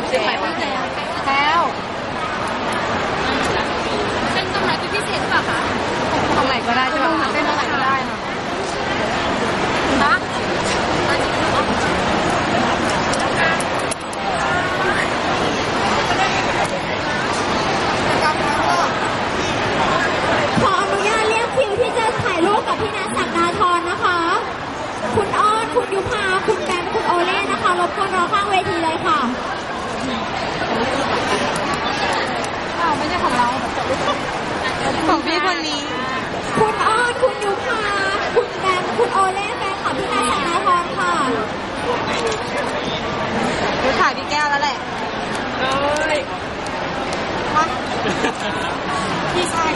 พิเศษแล้วเป็นตรงไหนพิเศษป่ะคะตรงไหนก็ได้ใช่ไหมเป็นตรงไหนก็ได้นะะขออนุญาตเรียกคิวที่จะถ่ายรูปกับพี่นัทสัาทรนะคะ คุณอ้อน คุณยุพา คุณแบมคุณโอเล่นะคะรบกวนรอข้างเวทีเลยค่ะ ของพี่คนนี้ คุณอ้อนคุณยุพาคุณแบงคุณโอเล่แฟนของพี่แายธนาพรค่ะคือถ่ายพี่แก้วแล้วแหละเอ้ยมาพี่ชาย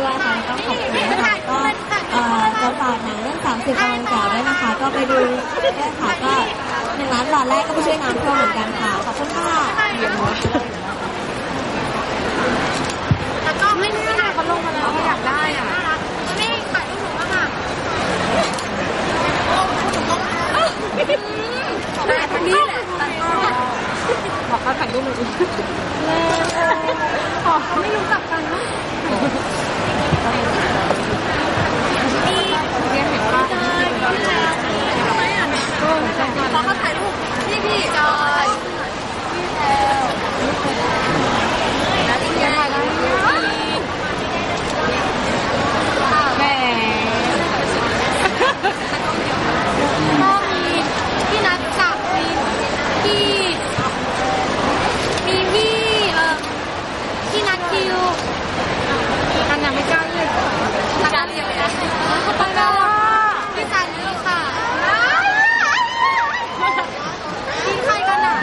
ด้วยค่ะก็ขอบคุณนะคะก็จะฝากหนังเรื่องสา30วันสาวด้วยนะคะ ก็ไปดูได้ค่ะก็หนึ่งล้านหลอดแรกก็ไปช่วยน้ำท่วมเหมือนกันค่ะ ขอบคุณค่ะแต่ก็ไม่น่าเขลงมาแล้วอยากได้อะนี่ถ่ายรูปหนูมาค่ะนี่แหละบอกเขาถ่ลูปหนู พี่มีพี่เอ่อพี่นัทคิวอันยังไม่กล้าเลยกนักล้าเรียกเลยนะไปแล้วพี่สายนี่ค่ะกินใครกันอะ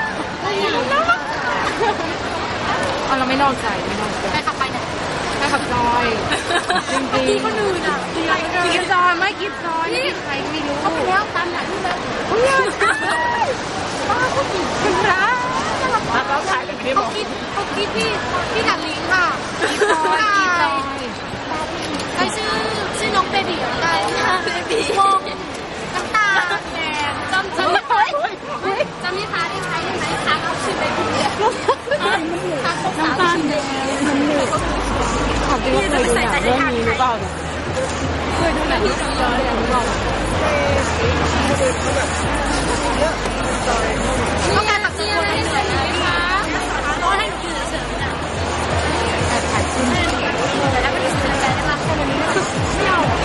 เอาเราไม่นอกใจไม่นอกใจไปขับไปไหนไปขับซอยจริงๆคนอื่นอะกินซอยไม่กินซอยี่ใครไม่รู้ เขาคิดเขาคิดพี่พี่ดันลิงค่ะได้ชื่อชื่อน้องเบบี้ได้ค่ะเบบี้วงน้ำตาแดงจำจำจำนี่คะได้ไหมได้ไหมคะเขาชื่อเบบี้น้ำตาแดงมันเหนื่อยขอบคุณว่าเคยดูหนังเรื่องนี้หรือเปล่าเคยดูหนังเรื่องนี้หรือเปล่าต้องการ No es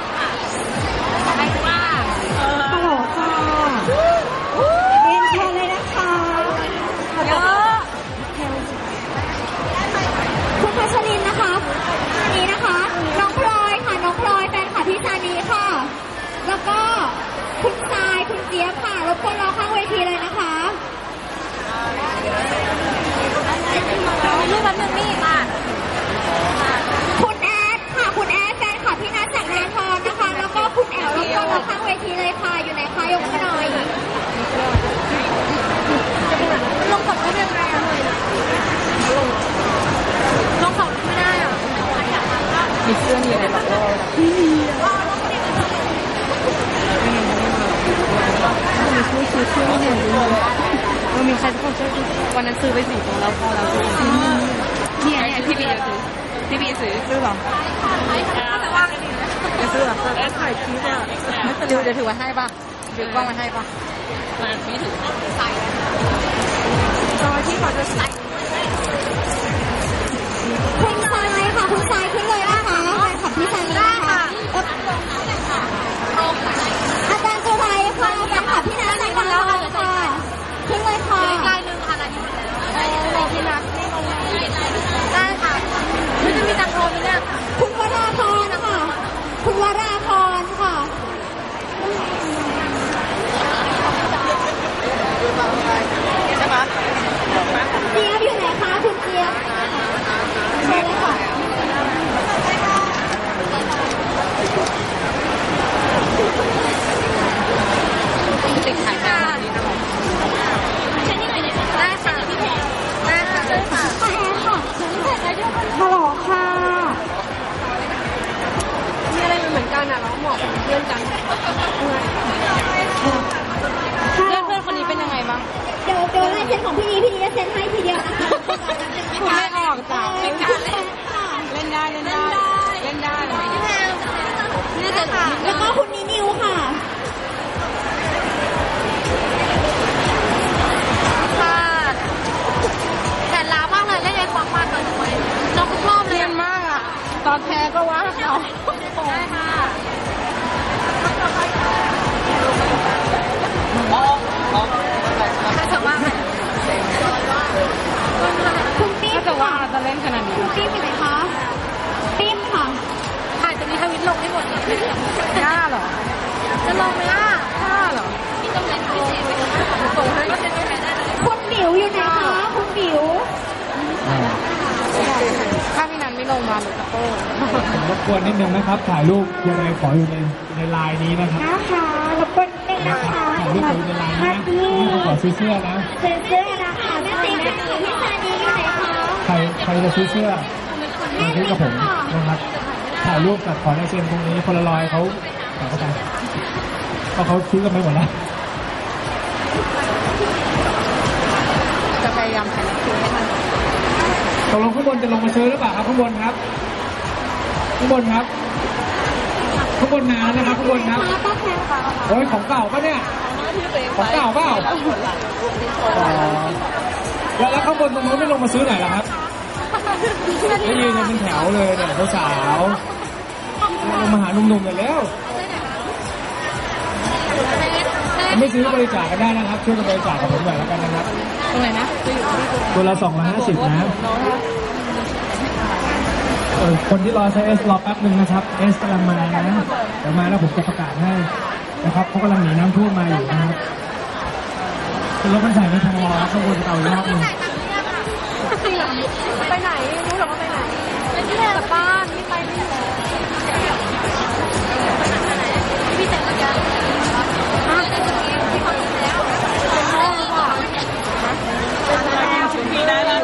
ม่ซื้อเชื่อไม่หนเลยมันมีใครสักคนช่วยวันนั้นซื้อไปสี่ตัวแล้วพอเราซื้อเนี่ยเนี่ยพี่บีซื้อพี่บีซื้อซื้อหรอจะซื้อหรอถ่ายคลิปอะไม่เป็เดียวถือไว้ให้ป่ะถือกล้องมาให้ป่ะมาไม่ถือใส่ตอนที่เขาจะใส่คุณทรายค่ะคุณทราขึ้นเลย dominar. ซ็นของพี่อีพี่อีจะเซ็นให้ทีเดียวนะคะคุณไม่ออกจ้ะเล่นได้เล่นได้เล่นได้เล่นได้น่าจะะแล้วก็คุณนินิวค่ะค่ะแต่ล้ามากเลยเล่นไอ้ความมากเลยน้องทุกรอบเลยนมากอะตอนแพ้ก็ว่าเขา ว่าจะเล่นขนาดนี้ติ้มอยู่ไรคะติ้มค่ะถ่ายจะมีทวิตลงให้หมดเลยหน้าเหรอ จะลงไหมล่ะหน้าเหรอพี่ต้องเล่นพิเส่งให้ก็เซ็นไปได้คุณหมิวอยู่ไหนคะคุณหมิวถ้าพี่นันไม่ลงมาหนูจะโป้รบกวนนิดนึงนะครับ ถ่ายรูปยังไงขออยู่ในในไลน์นี้นะครับนะคะรบกวนนิดนึงนะคะถ่ายรูปอวในไลน์นี้ขอซื้อเสื้อนะซื้อเสื้อ รใครจะซื้อเสื้อมาซื้อกับผมนะครับถ่ายรูปกับขอในเซ็นตรงนี้คนละร้อยเขาขอเข้าไปเพราะเขาซื้อกันไปหมดแล้วจะพยายามถ่ายรูปให้มันตกลงข้างบนจะลงมาซื้อหรือเปล่าครับข้างบนครับข้างบนครับข้างบนนานแล้วนะครับข้างบนครับป้าแพงค่ะโอ้ยของเก่าปะเนี่ยของเก่าเปล่าอ๋อแล้วแล้วข้างบนตรงนู้นไม่ลงมาซื้อหน่อยเหรอครับ ไม่ยืนกันเป็นแถวเลยเนี่ยสาวๆลงมาหาหนุ่มๆหน่อยแล้ว ไม่ซื้อบริจาคกันได้นะครับ ช่วยกันบริจาคกับผมหน่อยแล้วกันนะครับตรงไหนนะจะอยู่ที่ตัวละสองร้อยห้าสิบนะเออคนที่รอใช้เอสรอแป๊บหนึ่งนะครับเอสกำลังมานะเดี๋ยวมาแล้วผมจะประกาศให้นะครับเขากำลังหนีน้ำท่วมมาอยู่นะครับคือรถมันใส่ไม่ทันรอข้างบนจะเอาอีกรอบหนึง ไปไหนรู้หรอว่าไปไหนไปที่กลับบ้านไม่ไปไม่อยู่พี่แต่งกันยังฮะพี่เขาดูแล้วเป็นพ่อว่ะชุดปีได้ป่ะ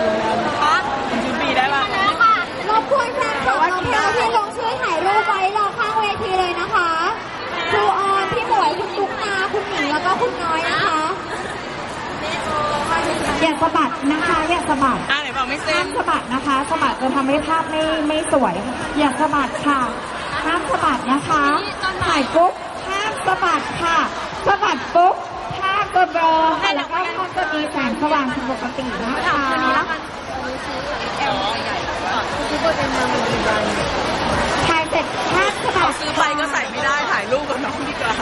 ฮะชุดปีได้ป่ะแล้วค่ะรบกวนแฟนคลับน้องแพรที่ลงช่วยถ่ายรูปไว้รอข้างเวทีเลยนะคะครูออนพี่หมวยคุณตุ๊กตาคุณหมิงแล้วก็คุณน้อยนะคะอย่าสะบัดนะคะอย่าสะบัด ไหนบอกไม่เซ็ห้าน มสะบัดนะคะสะบัดจะทำให้ภาพไม่ไม่สวย อย่าสะบัดค่ะห้ามสะบัดนะคะถ่ายปุ๊บห้ามสะบัดค่ะสะบัดปุ๊บภาพก็เบลอค่ะแล้วก็ภาพก็มีแสงสว่างผิดปกตินะคะถ่ายเสร็จห้ามสะบัดซื้อไปก็ใส่ไม่ได้ถ่ายรูปกับน้องดีกว่า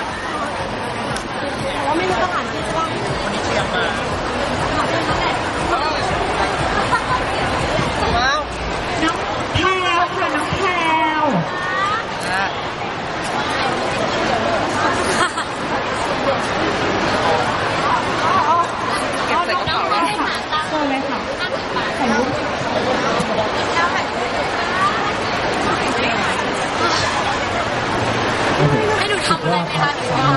ว่าไม่รู้ต้องอ่านที่บ้าง น้องแพรวค่ะน้องแพรวเอาน้องแพรวค่ะเชิญเลยค่ะถ่ายรูป ให้หนูทำอะไรไม่ได้หรือว่า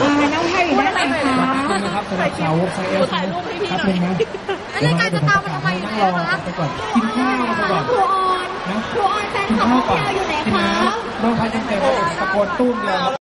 อ่าน้องแพรอยู่ด้านไหนคะ ขอบคุณ นะครับสำหรับสาวกไซเอสนะแป๊บนึงนะเดี๋ยวมาเดี๋ยวผมประกาศให้นั่งรอไปก่อนกินข้าวไปก่อนครูออนนะครูออนแฟนกินคลับน้ข้าอวงแพก่อนรอยู่ไหนกินคะน้ำน้องพัดยังเต็มตะโกนตุ้มเดียวครับ